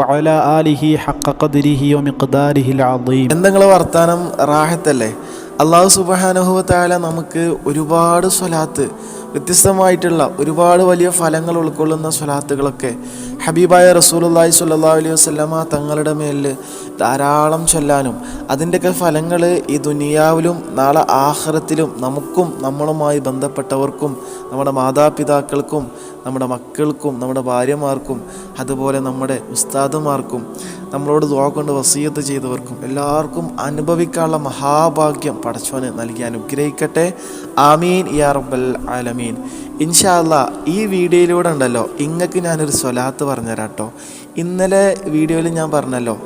ആലിഹി എന്തെങ്കിലും വർത്താനം റാഹത്തല്ലേ? അള്ളാഹു സുബാനുഭവത്തായ നമുക്ക് ഒരുപാട് സ്വലാത്ത് വ്യത്യസ്തമായിട്ടുള്ള ഒരുപാട് വലിയ ഫലങ്ങൾ ഉൾക്കൊള്ളുന്ന സ്വലാത്തുകളൊക്കെ ഹബീബായ റസൂലുല്ലാഹി സ്വല്ലാ അലൈഹി വസ്ലമ തങ്ങളുടെ മേലിൽ ധാരാളം ചൊല്ലാനും അതിന്റെയൊക്കെ ഫലങ്ങൾ ഈ ദുനിയാവിലും നാളെ ആഹ്റത്തിലും നമുക്കും നമ്മളുമായി ബന്ധപ്പെട്ടവർക്കും നമ്മുടെ മാതാപിതാക്കൾക്കും നമ്മുടെ മക്കൾക്കും നമ്മുടെ ഭാര്യമാർക്കും അതുപോലെ നമ്മുടെ ഉസ്താദുമാർക്കും നമ്മളോട് ദുആ കൊണ്ട് വസീയത്ത് ചെയ്തവർക്കും എല്ലാവർക്കും അനുഭവിക്കാനുള്ള മഹാഭാഗ്യം പടച്ചോന് നൽകി അനുഗ്രഹിക്കട്ടെ. ആമീൻ. യാ റബ്ബൽ ആലമീൻ. ഇൻഷാ അല്ലാ ഈ വീഡിയോയിലൂടെ ഉണ്ടല്ലോ ഇങ്ങക്ക് ഞാനൊരു സ്വലാത്ത് പറഞ്ഞുതരാം കേട്ടോ ഇന്നലെ വീഡിയോയിൽ ഞാൻ പറഞ്ഞല്ലോ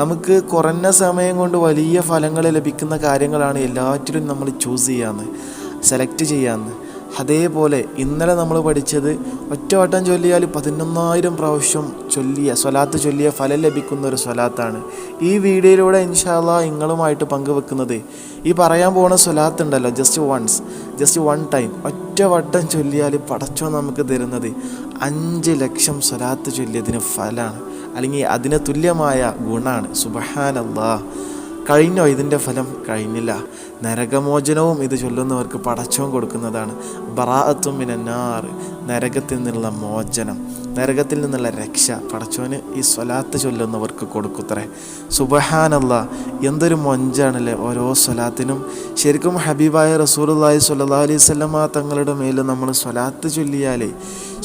നമുക്ക് കുറഞ്ഞ സമയം കൊണ്ട് വലിയ ഫലങ്ങൾ ലഭിക്കുന്ന കാര്യങ്ങളാണ് എല്ലാറ്റിലും നമ്മൾ ചൂസ് ചെയ്യാമെന്ന് സെലക്ട് ചെയ്യാന്ന്. അതേപോലെ ഇന്നലെ നമ്മൾ പഠിച്ചത് ഒറ്റവട്ടം ചൊല്ലിയാൽ പതിനൊന്നായിരം പ്രാവശ്യം ചൊല്ലിയ സ്വലാത്ത് ചൊല്ലിയ ഫലം ലഭിക്കുന്ന ഒരു സ്വലാത്താണ്. ഈ വീഡിയോയിലൂടെ ഇൻഷാല്ല നിങ്ങളുമായിട്ട് പങ്കുവെക്കുന്നത് ഈ പറയാൻ പോകുന്ന സ്വലാത്ത് ഉണ്ടല്ലോ just once just one time ഒറ്റവട്ടം ചൊല്ലിയാൽ പടച്ചോ നമുക്ക് തരുന്നത് അഞ്ച് ലക്ഷം സ്വലാത്ത് ചൊല്ലിയതിന് ഫലമാണ് അല്ലെങ്കിൽ അതിന് തുല്യമായ ഗുണമാണ് സുബഹാനല്ലാ. കഴിഞ്ഞോ? ഇതിന്റെ ഫലം കഴിഞ്ഞില്ല. നരകമോചനവും ഇത് ചൊല്ലുന്നവർക്ക് പടച്ചവും കൊടുക്കുന്നതാണ്. ബറാഅത്തും മിനന്നാർ നരകത്തിൽ നിന്നുള്ള മോചനം നരകത്തിൽ നിന്നുള്ള രക്ഷ പടച്ചോന് ഈ സ്വലാത്ത് ചൊല്ലുന്നവർക്ക് കൊടുക്കുത്രേ. സുബഹാനല്ല എന്തൊരു മൊഞ്ചാണല്ലേ ഓരോ സ്വലാത്തിനും. ശരിക്കും ഹബീബായ റസൂലുള്ളാഹി സ്വല്ലല്ലാഹി അലൈഹി വസല്ലമ തങ്ങളുടെ മേൽ നമ്മൾ സ്വലാത്ത് ചൊല്ലിയാലേ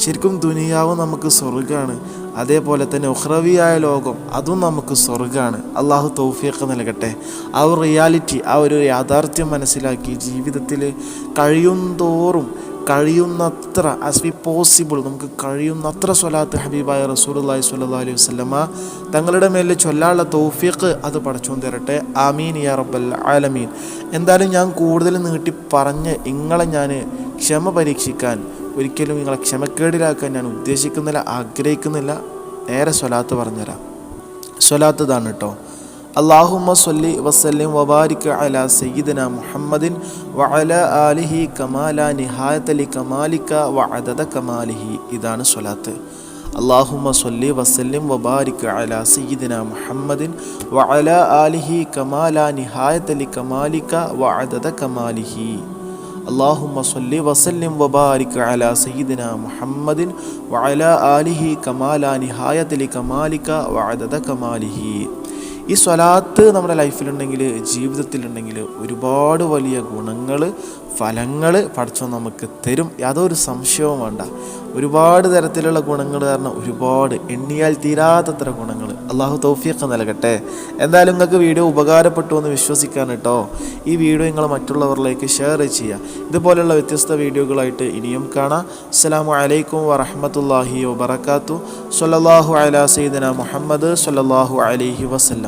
ശരിക്കും ദുനിയാവ് നമുക്ക് സ്വർഗമാണ് അതേപോലെ തന്നെ ഉഹ്റവിയായ ലോകം അതും നമുക്ക് സ്വർഗമാണ് അള്ളാഹു തൗഫീഖ് നൽകട്ടെ. ആ ഒരു റിയാലിറ്റി ആ ഒരു യാഥാർത്ഥ്യം മനസ്സിലാക്കി ജീവിതത്തിൽ കഴിയുന്തോറും കഴിയുന്നത്ര ആസ് ബി പോസിബിൾ നമുക്ക് കഴിയുന്നത്ര സ്വലാത്ത് ഹബീബായ റസൂലുള്ളാഹി സ്വല്ലല്ലാഹി അലൈഹി വസല്ലമ തങ്ങളുടെ മേലിൽ ചൊല്ലാനുള്ള തൗഫീഖ് അത് പടച്ചോൻ തരട്ടെ. ആമീൻ യാ റബ്ബൽ ആലമീൻ. എന്തായാലും ഞാൻ കൂടുതൽ നീട്ടി പറഞ്ഞ് ഇങ്ങളെ ഞാൻ ക്ഷമ പരീക്ഷിക്കാൻ ഒരിക്കലും നിങ്ങളെ ക്ഷമക്കേടിലാക്കാൻ ഞാൻ ഉദ്ദേശിക്കുന്നില്ല ആഗ്രഹിക്കുന്നില്ല. നേരെ സ്വലാത്ത് പറഞ്ഞുതരാം. സ്വലാത്ത് ഇതാണ് കേട്ടോ. അള്ളാഹുമ്മ സല്ലി വസ്ലിം വബാരിക് അല സയ്യിദന മുഹമ്മദിൻ വഅല ആലിഹി കമാല നിഹായത്തലി കമാലിക്ക വഅദദ കമാലിഹി. ഇതാണ് സ്വലാത്ത്. അള്ളാഹുമ്മ സല്ലി വസ്ലിം വബാരിക് അല സയ്യിദന മുഹമ്മദിൻ വഅല ആലിഹി കമാല നിഹായത്തലി കമാലിക്ക വഅദദ കമാലിഹി. അള്ളാഹുമ്മ സ്വല്ലി വസല്ലിം വബാരിക് അല സയ്യിദിന മുഹമ്മദിൻ വഅല ആലിഹി കമാല നിഹായത്തിലി കമാലിക വഅദദ കമാലിഹി. ഈ സ്വലാത്ത് നമ്മുടെ ലൈഫിലുണ്ടെങ്കിൽ ജീവിതത്തിലുണ്ടെങ്കിൽ ഒരുപാട് വലിയ ഗുണങ്ങൾ ഫലങ്ങൾ പഠിച്ചോ നമുക്ക് തരും. യാതൊരു സംശയവും വേണ്ട. ഒരുപാട് തരത്തിലുള്ള ഗുണങ്ങൾ കാരണം ഒരുപാട് എണ്ണിയാൽ തീരാത്തത്ര ഗുണങ്ങൾ. അള്ളാഹു തൗഫീഖ് നൽകട്ടെ. എന്തായാലും നിങ്ങൾക്ക് വീഡിയോ ഉപകാരപ്പെട്ടു എന്ന് വിശ്വസിക്കാൻ കേട്ടോ. ഈ വീഡിയോ നിങ്ങൾ മറ്റുള്ളവരിലേക്ക് ഷെയർ ചെയ്യുക. ഇതുപോലെയുള്ള വ്യത്യസ്ത വീഡിയോകളായിട്ട് ഇനിയും കാണാം. അസ്സാം വലൈക്കും വറഹമത്തല്ലാഹി വബർക്കാത്തു സല്ലല്ലാഹു അലാ സീദന മുഹമ്മദ് സല്ലാഹു അലഹി വസല്ലം.